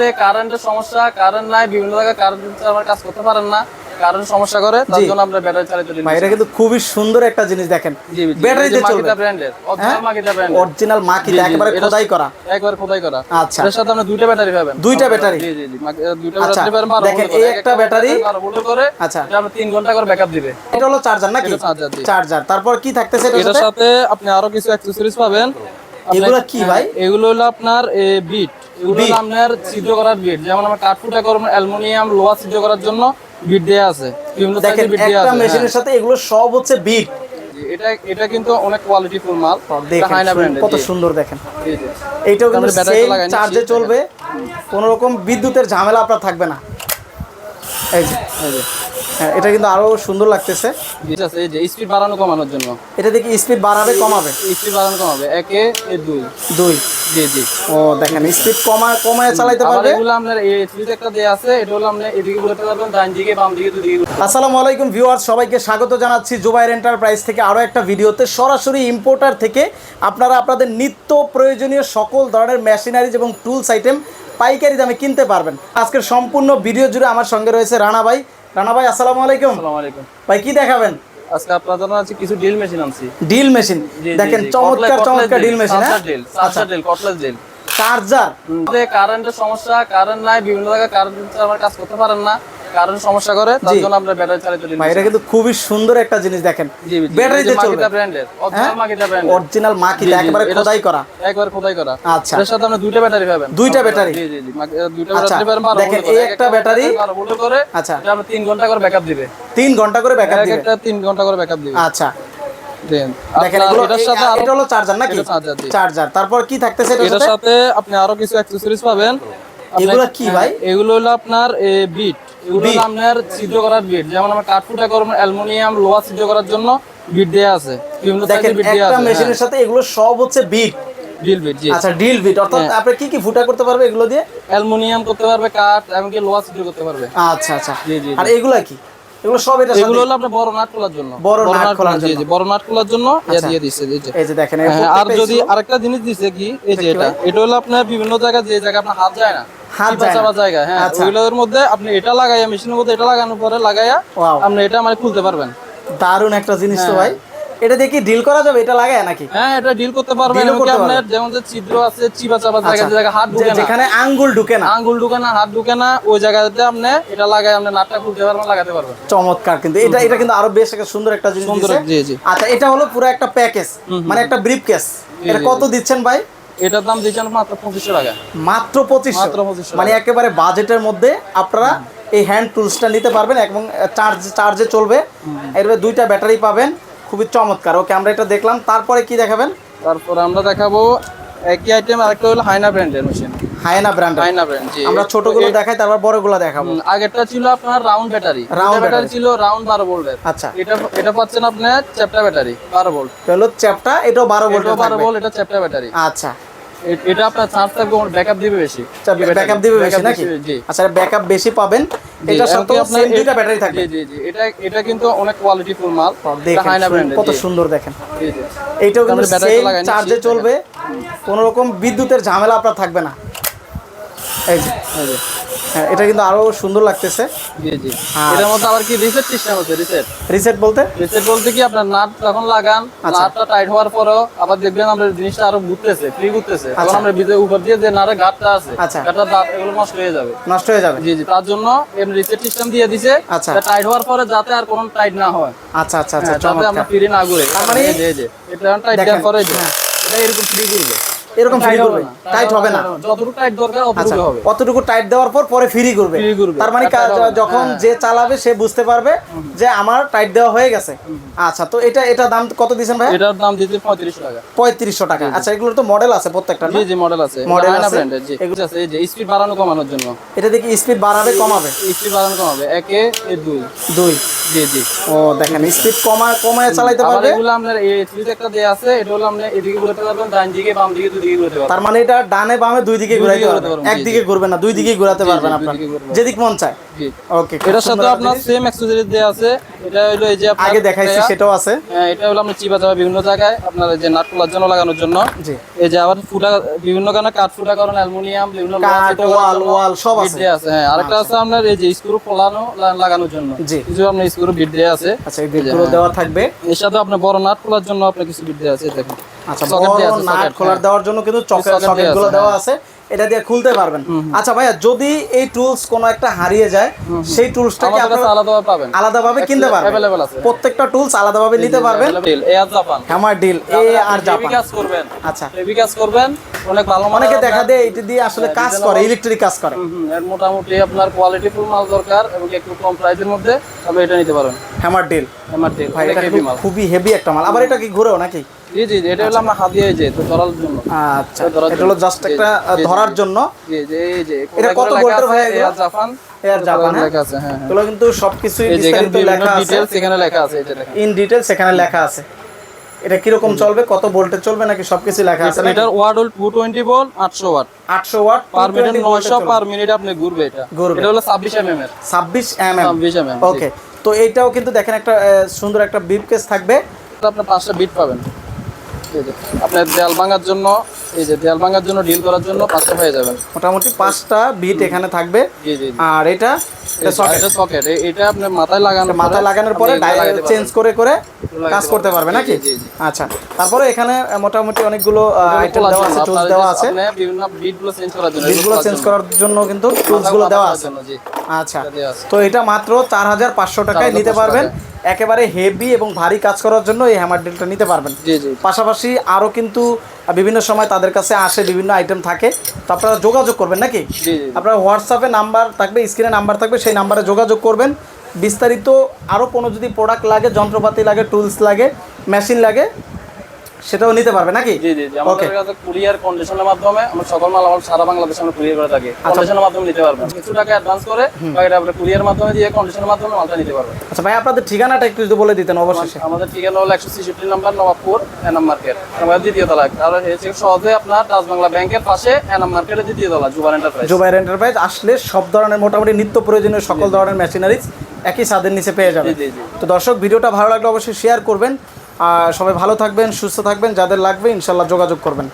যে কারেন্টের সমস্যা কারেন্ট নাই বিভিন্ন জায়গায় কারেন্ট আমার কাজ করতে পারেন না। কারেন্ট সমস্যা করে তার। জন্য আমরা ব্যাটারি চালিত ভাই এটা কিন্তু খুবই সুন্দর একটা জিনিস দেখেন। ব্যাটারিতে চলবে। ব্র্যান্ডের অরিজিনাল মাকিতা ব্র্যান্ডের অরিজিনাল জি, একেবারে খোদাই করা। একবার খোদাই করা। আচ্ছা। এর সাথে আপনি দুইটা ব্যাটারি পাবেন। দুইটা ব্যাটারি? জি জি জি দুইটা আচ্ছা, ব্যাটারি পাবেন 12 দেখেন, এই একটা ব্যাটারি, 12 ভোল্ট করে আচ্ছা। এটা আপনি 3 ঘণ্টা করে ব্যাকআপ দিবে। এটা হলো চার্জার নাকি? জি। চার্জার তারপর কি থাকতেছে এটার সাথে? আপনি আরও কিছু অ্যাকসেসরিজ পাবেন। এগুলা কি ভাই? এগুলো হলো আপনার বিট এগুলো আপনার ছিদ্র করার বিট যেমন আমরা কাঠফুটা করব অ্যালুমিনিয়াম লোহা ছিদ্র করার জন্য বিট দেয়া আছে। বিভিন্ন দেখেন সাইজের বিট দেয়া একটা আছে মেশিনের সাথে এগুলো সব হচ্ছে বিট হ্যাঁ। এটা এটা কিন্তু অনেক মাল। দেখেন হাইনা ব্র্যান্ডের কত সুন্দর দেখেন। এইটাও কিন্তু সেম চার্জে চলবে। কোনো রকম বিদ্যুতের ঝামেলা আপনার থাকবে না। এই এই যে। হ্যাঁ, এটা কিন্তু আরও সুন্দর লাগতেছে। আছে এই যে স্পিড বাড়ানো কমানোর জন্য। এটা দেখি স্পিড বাড়াবে কমাবে? স্পিড বাড়ানো কমাবে একে দুই। দুই? জি জি। ও দেখেন স্পিড কমা কমায় আবার পারবে। এগুলো আপনার এই থ্রিতে একটা দেয়া আছে এটা হলো আপনি এদিকে ঘুরতে পারবেন ডান দিকে বাম দিকে দুদিকে আসসালামু আলাইকুম ভিউয়ার্স সবাইকে স্বাগত জানাচ্ছি জুবাইর এন্টারপ্রাইজ থেকে আরও একটা ভিডিওতে। সরাসরি ইম্পোর্টার থেকে আপনারা আপনাদের নিত্য প্রয়োজনীয় সকল ধরনের মেশিনারিজ এবং টুলস আইটেম পাইকারি দামে কিনতে পারবেন। আজকের সম্পূর্ণ ভিডিও জুড়ে আমার সঙ্গে রয়েছে রানা ভাই। রানা ভাই আসসালামু আলাইকুম। আসসালামু আলাইকুম। ভাই কি দেখাবেন? আজকে আপনার জন্য আছে কিছু ডিল মেশিন আনছি। ডিল মেশিন দেখেন। চমৎকার চমৎকার ডিল মেশিন হ্যাঁ? Drill drill, drill cordless drill charger কারেন্টের সমস্যা কারেন্ট নাই বিভিন্ন জায়গায় কারেন্ট আমার কাজ করতে পারেন না। সমস্যা করে তার জন্য আমরা ব্যাটারি চালিত ভাই এটা কিন্তু খুবই সুন্দর একটা জিনিস দেখেন। ব্যাটারিতে চলবে। ব্র্যান্ডের অরিজিনাল জি, জি, একেবারে খোদাই করা। একবার খোদাই করা। আচ্ছা। এর সাথে আপনি দুইটা ব্যাটারি পাবেন। দুইটা ব্যাটারি? জি জি দুইটা আচ্ছা, ব্যাটারি পাবেন 12 দেখেন। এই একটা ব্যাটারি- 12 ভোল্ট করে আচ্ছা। এটা আপনি 3 ঘণ্টা করে ব্যাকআপ দিবে। তিন ঘণ্টা করে ব্যাকআপ দিবে। একটা 3 ঘণ্টা করে ব্যাকআপ দিবে। আচ্ছা। দেন। দেখেন এটার সাথে এ- এটা হলো চার্জার নাকি। চার্জার তারপর কি থাকতেছে এটার সাথে? সাথে আপনি আরও কিছু অ্যাকসেসরিজ পাবেন। এগুলো কি ভাই? এগুলো হলো আপনার বিট এগুলো আপনার ছিদ্র করার বিট। যেমন আমরা কাঠফুটা করব অ্যালুমিনিয়াম লোহা ছিদ্র করার জন্য বিট দেয়া আছে। বিভিন্ন দেখেন সাইজের বিট দেয়া একটা মেশিনের সাথে এগুলো সব হচ্ছে বিট। ডিল বিট জি। আচ্ছা ডিল বিট। অর্থাৎ হ্যাঁ। আপনি কি কি ফুটা করতে পারবে এগুলো দিয়ে? অ্যালুমিনিয়াম করতে পারবে কাঠ এমনকি লোহা ছিদ্র করতে পারবে। আচ্ছা আচ্ছা। জি, জি, আর এগুলা কি? এগুলো সব এটা এগুলো হলো আপনার বড় নাট খোলার জন্য। বড় নাট খোলার জন্য। জি বড় নাট খোলার জন্য। দিয়ে দিচ্ছে এই যে। এই যে দেখেন আর যদি আরেকটা জিনিস দিছে কি এই যে এটা এটা হলো আপনার বিভিন্ন জায়গায় যে জায়গায় আপনার হাত যায় না হাত চিপা জায়গা হ্যাঁ আচ্ছা। ওইগুলোর মধ্যে আপনি এটা লাগাইয়া মেশিনের মধ্যে এটা লাগানোর পরে লাগাইয়া আপনি এটা মানে খুলতে পারবেন। দারুণ একটা জিনিস তো ভাই। এটা দিয়ে কি ডিল করা যাবে? এটা লাগায় নাকি? হ্যাঁ এটা ডিল করতে পারবেন। এমনকি আপনার যেমন যে ছিদ্র আছে চাপা জায়গা আচ্ছা। যে জায়গায় হাত ঢুকে না। যেখানে আঙ্গুল ঢুকে না। আঙ্গুল ঢুকে না হাত ঢুকে না ওই জায়গাতে আপনি এটা লাগাই আপনি নাটটা খুলতে পারবেন লাগাতে পারবেন। চমৎকার কিন্তু। এটা এটা কিন্তু আরও বেশ একটা সুন্দর একটা জিনিস সুন্দর, জি, জি। আচ্ছা এটা হলো পুরো একটা প্যাকেজ। মানে একটা ব্রিফ কেস এটা কত দিচ্ছেন ভাই? এটার দাম দিচ্ছেন মাত্র পঁচিশশো টাকা। মাত্র পঁচিশশো? মাত্র পঁচিশ মানে একেবারে বাজেটের মধ্যে আপনারা এই হ্যান্ড টুলসটা নিতে পারবেন এবং চার্জ চার্জে চলবে। এর দুইটা ব্যাটারি পাবেন। খুবই চমৎকার। ওকে আমরা এটা দেখলাম। তারপরে কি দেখাবেন? তারপরে আমরা দেখাবো একই আইটেম আরেকটা হলো হাইনা ব্র্যান্ডের মেশিন হায়না ব্র্যান্ড হাইনা ব্র্যান্ড জি। আমরা ছোটগুলো দেখাই তারপর বড়গুলো দেখাবো। আগেরটা ছিল আপনার রাউন্ড ব্যাটারি রাউন্ড ব্যাটারি ছিল রাউন্ড বারো ভোল্টের আচ্ছা। এটা এটা পাচ্ছেন আপনার চ্যাপ্টার ব্যাটারি বারো ভোল্ট এটা হলো চ্যাপটা এটাও বারো ভোল্ট এটা বারো ভোল্ট এটা চ্যাপ্টার ব্যাটারি আচ্ছা। এটা আপনার চার্জ থাকবে ব্যাকআপ দিবে বেশি। ব্যাকআপ দিবে বেশি নাকি? আচ্ছা ব্যাকআপ বেশি পাবেন এটার সাথে আপনার দুইটা ব্যাটারি থাকবে। জি জি এটা এটা কিন্তু অনেক কোয়ালিটিফুল মাল। এটা দেখেন হাইনা ব্র্যান্ডের কত সুন্দর দেখেন। এইটাও কিন্তু সেম চার্জে চলবে কোনো রকম বিদ্যুতের ঝামেলা আপনার থাকবে না। এই যে হ্যাঁ এটা কিন্তু আরও সুন্দর লাগতেছে। জি জি। হ্যাঁ। এটার মধ্যে আবার কি রিসেট সিস্টেম আছে রিসেট রিসেট বলতে? রিসেট বলতে কি আপনার নাট যখন লাগান আচ্ছা। নাটটা টাইট হওয়ার পরেও আবার দেখবেন আমরা জিনিসটা আরও ঘুরতেছে ফ্রি ঘুরতেছে। তখন আচ্ছা। আমরা ভিতরে উপর দিয়ে যে নাটের গাঁটটা আছে আচ্ছা। গাঁটটা দাঁত এগুলো নষ্ট হয়ে যাবে। নষ্ট হয়ে যাবে। জি জি। তার জন্য এমনি রিসেট সিস্টেম দিয়ে দিছে আচ্ছা। টাইট হওয়ার পরে যাতে আর কোনো টাইট না হয়। আচ্ছা আচ্ছা আচ্ছা হ্যাঁ, যাতে আমরা ফ্রি না ঘুরে। মানে- এই যে এটা টাইট দেওয়ার পরে। এটা এরকম ফ্রি ঘুরবে। এরকম ফ্রি করবে। টাইট হবে না। যতটুকু টাইট দরকার আচ্ছা অতটুকু হবে। কতটুকু টাইট দেওয়ার পর পরে ফ্রি করবে। তার মানে না। যখন হ্যাঁ। যে চালাবে সে বুঝতে পারবে যে আমার টাইট দেওয়া হয়ে গেছে। আচ্ছা তো এটা এটা দাম কত দিয়েছেন ভাই এটার দাম দিতে পঁয়ত্রিশ টাকা। পঁয়ত্রিশশো টাকা। আচ্ছা এগুলোর তো মডেল আছে প্রত্যেকটা জি না? জি মডেল আছে। হাইনা আছে। ব্র্যান্ডের জি। এগুলো আছে এই যে স্পিড বাড়ানো কমানোর জন্য। এটা দেখি স্পিড বাড়াবে কমাবে? স্পিড বাড়ানো কমাবে। একে এ দুই। দুই। জি জি। ও দেখেন স্পিড কমা কমায় আবার পারবে। এগুলো আপনার এই একটা দেয়া আছে এটা হলো আপনি এদিকে ঘুরতে পারবেন ডান দিকে বাম দিকে দিকে তার মানে এটা ডানে বামে দুই দিকে ঘুরাইতে দিকে পারবেন একদিকে। ঘুরবে না দুই দিকেই ঘুরাতে পারবেন আপনার যেদিক মন চায়। ওকে এটার সাথে আপনার সেম অ্যাক্সেসরিজ দেওয়া আছে। এটা হলো এই যে আগে দেখাইছি সেটাও আছে। হ্যাঁ, এটা হলো আপনার চিপা চাপা বিভিন্ন জায়গায় আপনার এই যে নাট খোলার জন্য লাগানোর জন্য। জি। এই যে আবার ফুটা বিভিন্ন কারণে কাঠ ফুটা করেন অ্যালুমিনিয়াম বিভিন্ন কাঠ, ওয়াল, ওয়াল সব আছে। দেয়া আছে। হ্যাঁ আরেকটা আছে আপনার এই যে স্ক্রু খোলানো লা- লাগানোর জন্য। জি। কিছু আপনার স্ক্রু বিট দেয়া আছে। আচ্ছা এই বিটগুলো দেওয়া থাকবে। এর সাথে আপনার বড় নাট খোলার জন্য আপনার কিছু বিট দেয়া আছে দেখুন। আচ্ছা Socket বড় নাট খোলার হ্যাঁ। দেওয়ার জন্য কিন্তু চকের socket দেয়া সকেটগুলো দেওয়া আছে এটা দিয়ে খুলতে পারবেন। আচ্ছা ভাইয়া যদি এই টুলস কোনো একটা হারিয়ে যায় সেই টুলসটা কি আপনারা আলাদাভাবে পাবেন। আলাদাভাবে কিনতে পারবেন। অ্যাভেলেবল আছে। প্রত্যেকটা টুলস আলাদাভাবে নিতে পারবেন। এয়ার জাপান হ্যামার ডিল এ আর জাপান কাজ করবেন। আচ্ছা। হেভি কাজ করবেন অনেক ভালো অনেকে দেখা দেয় এটা দিয়ে আসলে কাজ করে ইলেকট্রিক কাজ করে। এর মোটামুটি আপনার কোয়ালিটি ফুল মাল দরকার এবং একটু কম প্রাইসের মধ্যে তবে এটা নিতে হ্যামার ডিল তেল ভাই এটা খুবই হেভি একটা মাল। আবার এটা কি ঘুরেও নাকি? জি জি জি, এটা হলো আমরা হাত দিয়ে যে ধরার জন্য। আচ্ছা এটা হলো জাস্ট একটা জি, আহ, জি, ধরার জন্য। জি জি এই যে এটা কত ভোল্টের ভাই এয়ার জাপান এয়ার জাপান? লেখা আছে হ্যাঁ। এগুলো কিন্তু সবকিছুই এই যে এখানে বিস্তারিত লেখা আছে। ডিটেইলস এখানে লেখা আছে এই ইন ডিটেলস এখানে লেখা আছে। এটা কীরকম চলবে? কত ভোল্টে চলবে? নাকি সবকিছু লেখা আছে? এটার ওয়াট হল 220 volt 800 watt. Per minute 900 per minute আপনি ঘুরবে এটা। ঘুরবে। এটা হলো 26 এমএম এর। ছাব্বিশ এম এম 26 এমএম ওকে তো এইটাও কিন্তু দেখেন একটা সুন্দর একটা বিপ কেস থাকবে। আপনি পাঁচটা বিট পাবেন। আপনার দেয়াল ভাঙার জন্য এই যে দেয়াল ভাঙার জন্য ডিল করার জন্য পাঁচটা হয়ে যাবেন মোটামুটি পাঁচটা বিট এখানে থাকবে। জি জি জি। আর এটা এটা এই- socket। এটা সকেট এটা আপনার মাথায় লাগানো মাথায় লাগানোর পরে চেঞ্জ করে করে কাজ করতে পারবে নাকি। আচ্ছা তারপরে এখানে মোটামুটি অনেকগুলো আইটেম দেওয়া আছে টুলস দেওয়া আছে। বিভিন্ন বিট চেঞ্জ করার জন্য বিটগুলো চেঞ্জ করার জন্য। কিন্তু টুলসগুলো দেওয়া আছে। আচ্ছা। তো এটা মাত্র চার হাজার পাঁচশো টাকায় নিতে পারবেন। একেবারে হেভি এবং ভারী কাজ করার জন্য এই হ্যামার ড্রিলটা নিতে পারবেন। পাশাপাশি আরও কিন্তু বিভিন্ন সময় তাদের কাছে আসে বিভিন্ন আইটেম থাকে। তো আপনারা যোগাযোগ করবেন নাকি? আপনার হোয়াটসঅ্যাপে নাম্বার থাকবে স্ক্রিনে নাম্বার থাকবে সেই নাম্বারে যোগাযোগ করবেন। বিস্তারিত আরও কোনো যদি প্রোডাক্ট লাগে যন্ত্রপাতি লাগে টুলস লাগে মেশিন লাগে সেটাও নিতে পারবে নাকি? জি জি আমাদের কাছে কুরিয়ার কন্ডিশনের মাধ্যমে আমরা সকল মাল আমার সারা বাংলাদেশে আমরা কুরিয়ার করে থাকি। আচ্ছা। কন্ডিশনের মাধ্যমে নিতে পারবেন। কিছু টাকা অ্যাডভান্স করে বাকিটা আমরা কুরিয়ার মাধ্যমে দিয়ে কন্ডিশনের মাধ্যমে মালটা নিতে পারবেন। আচ্ছা ভাই আপনাদের ঠিকানাটা একটু যদি বলে দিতেন অবশেষে। আমাদের ঠিকানা হলো একশো ছেষট্টি নাম্বার নবাবপুর এনাম মার্কেট। আমাদের দ্বিতীয় তলা। আর হচ্ছে সহজে আপনার ডাচ বাংলা ব্যাংকের পাশে এনাম মার্কেটের দ্বিতীয় তলা জুবান এন্টারপ্রাইজ জুবাইর এন্টারপ্রাইজ আসলে সব ধরনের মোটামুটি নিত্য প্রয়োজনীয় সকল ধরনের মেশিনারিজ একই ছাদের নিচে পেয়ে যাবেন। জি, জি, জি। তো দর্শক ভিডিওটা ভালো লাগলে অবশ্যই শেয়ার করবেন। সবাই ভালো থাকবেন সুস্থ থাকবেন যাদের লাগবে ইনশাল্লাহ যোগাযোগ করবেন।